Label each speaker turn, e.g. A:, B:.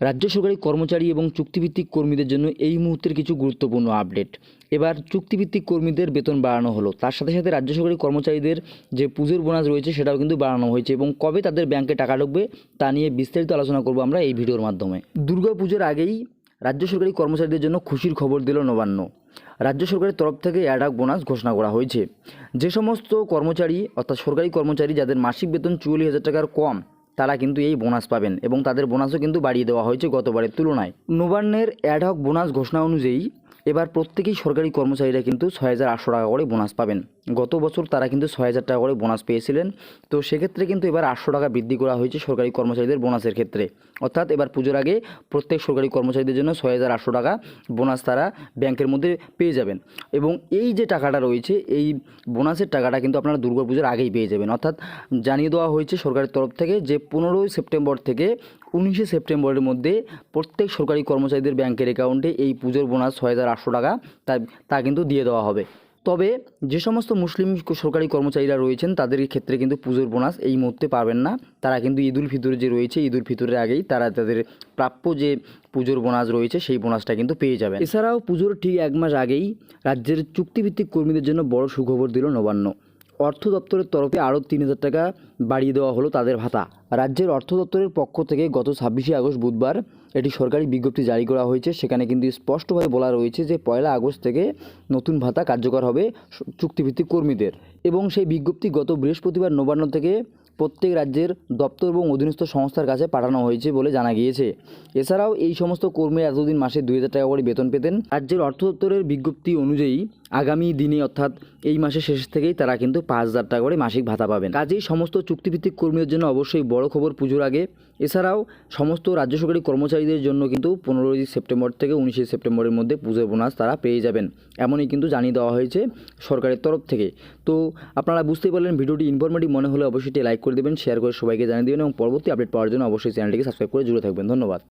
A: রাজ্য সরকারি কর্মচারী এবং চুক্তিভিত্তিক কর্মীদের জন্য এই মুহূর্তের কিছু গুরুত্বপূর্ণ আপডেট। এবার চুক্তিভিত্তিক কর্মীদের বেতন বাড়ানো হলো। তার সাথে সাথে রাজ্য সরকারি কর্মচারীদের যে পুজোর বোনাস রয়েছে সেটাও কিন্তু বাড়ানো হয়েছে এবং কবে তাদের ব্যাংকে টাকা ঢুকবে তা নিয়ে বিস্তারিত আলোচনা করব আমরা এই ভিডিওর মাধ্যমে। দুর্গা পুজোর আগেই রাজ্য সরকারি কর্মচারীদের জন্য খুশির খবর দিল নবান্ন। রাজ্য সরকারের তরফ থেকে অ্যাডাক বোনাস ঘোষণা করা হয়েছে। যে সমস্ত কর্মচারী, অর্থাৎ সরকারি কর্মচারী যাদের মাসিক বেতন চুয়াল্লিশ হাজার টাকার কম তারা কিন্তু এই বোনাস পাবেন এবং তাদের বোনাসও কিন্তু বাড়িয়ে দেওয়া হয়েছে গতবারের তুলনায়। নবান্নের অ্যাডহক বোনাস ঘোষণা অনুযায়ী এবার প্রত্যেকেই সরকারি কর্মচারীরা কিন্তু ছয় হাজার আটশো টাকা করে বোনাস পাবেন। গত বছর তারা কিন্তু ছয় হাজার টাকা করে বোনাস পেয়েছিলেন। তো সেক্ষেত্রে কিন্তু এবার আটশো টাকা বৃদ্ধি করা হয়েছে সরকারি কর্মচারীদের বোনাসের ক্ষেত্রে। অর্থাৎ এবার পুজোর আগে প্রত্যেক সরকারি কর্মচারীদের জন্য ছয় হাজার আটশো টাকা বোনাস তারা ব্যাংকের মধ্যে পেয়ে যাবেন। এবং এই যে টাকাটা রয়েছে, এই বোনাসের টাকাটা কিন্তু আপনারা দুর্গাপুজোর আগেই পেয়ে যাবেন। অর্থাৎ জানিয়ে দেওয়া হয়েছে সরকারের তরফ থেকে যে পনেরোই সেপ্টেম্বর থেকে উনিশে সেপ্টেম্বরের মধ্যে প্রত্যেক সরকারি কর্মচারীদের ব্যাংকের অ্যাকাউন্টে এই পুজোর বোনাস ছয় হাজার আটশো টাকা তা তা কিন্তু দিয়ে দেওয়া হবে। তবে যে সমস্ত মুসলিম সরকারি কর্মচারীরা রয়েছেন, তাদের ক্ষেত্রে কিন্তু পুজোর বোনাস এই মুহূর্তে পাবেন না। তারা কিন্তু ঈদুল ফিতর যে রয়েছে, ঈদুল ফিতরের আগেই তারা তাদের প্রাপ্য যে পুজোর বোনাস রয়েছে, সেই বোনাসটা কিন্তু পেয়ে যাবেন। এছাড়াও পুজোর ঠিক এক মাস আগেই রাজ্যের চুক্তিভিত্তিক কর্মীদের জন্য বড় সুখবর দিল নবান্ন। অর্থ দপ্তরের তরফে আরও তিন হাজার টাকা বাড়িয়ে দেওয়া হলো তাদের ভাতা। রাজ্যের অর্থ দপ্তরের পক্ষ থেকে গত ছাব্বিশে আগস্ট বুধবার এটি সরকারি বিজ্ঞপ্তি জারি করা হয়েছে। সেখানে কিন্তু স্পষ্টভাবে বলা রয়েছে যে পয়লা আগস্ট থেকে নতুন ভাতা কার্যকর হবে চুক্তিভিত্তিক কর্মীদের। এবং সেই বিজ্ঞপ্তি গত বৃহস্পতিবার নবান্ন থেকে প্রত্যেক রাজ্যের দপ্তর এবং অধীনস্থ সংস্থার কাছে পাঠানো হয়েছে বলে জানা গিয়েছে। এছাড়াও এই সমস্ত কর্মীরা এতদিন মাসে দুই হাজার টাকা করে বেতন পেতেন। রাজ্যের অর্থ দপ্তরের বিজ্ঞপ্তি অনুযায়ী আগামী দিনে অর্থাৎ এই মাসের শেষ থেকেই তারা কিন্তু পাঁচ হাজার টাকা করে মাসিক ভাতা পাবেন। কাজেই সমস্ত চুক্তিভিত্তিক কর্মীদের জন্য অবশ্যই বড় খবর পুজোর আগে। এছাড়াও সমস্ত রাজ্য সরকারি কর্মচারীদের জন্য কিন্তু পনেরোই সেপ্টেম্বর থেকে উনিশে সেপ্টেম্বরের মধ্যে পুজোর বোনাস তারা পেয়ে যাবেন। এমনই কিন্তু জানিয়ে দেওয়া হয়েছে সরকারের তরফ থেকে। তো আপনারা বুঝতেই পারলেন, ভিডিওটি ইনফরমেটিভ মনে হলে অবশ্যই লাইক করে দেবেন শেয়ার করে সবাইকে জানিয়ে দেবেন এবং পরবর্তী আপডেট পাওয়ার জন্য অবশ্যই চ্যানেলটিকে সাবস্ক্রাইব করে জুড়ে থাকবেন। ধন্যবাদ।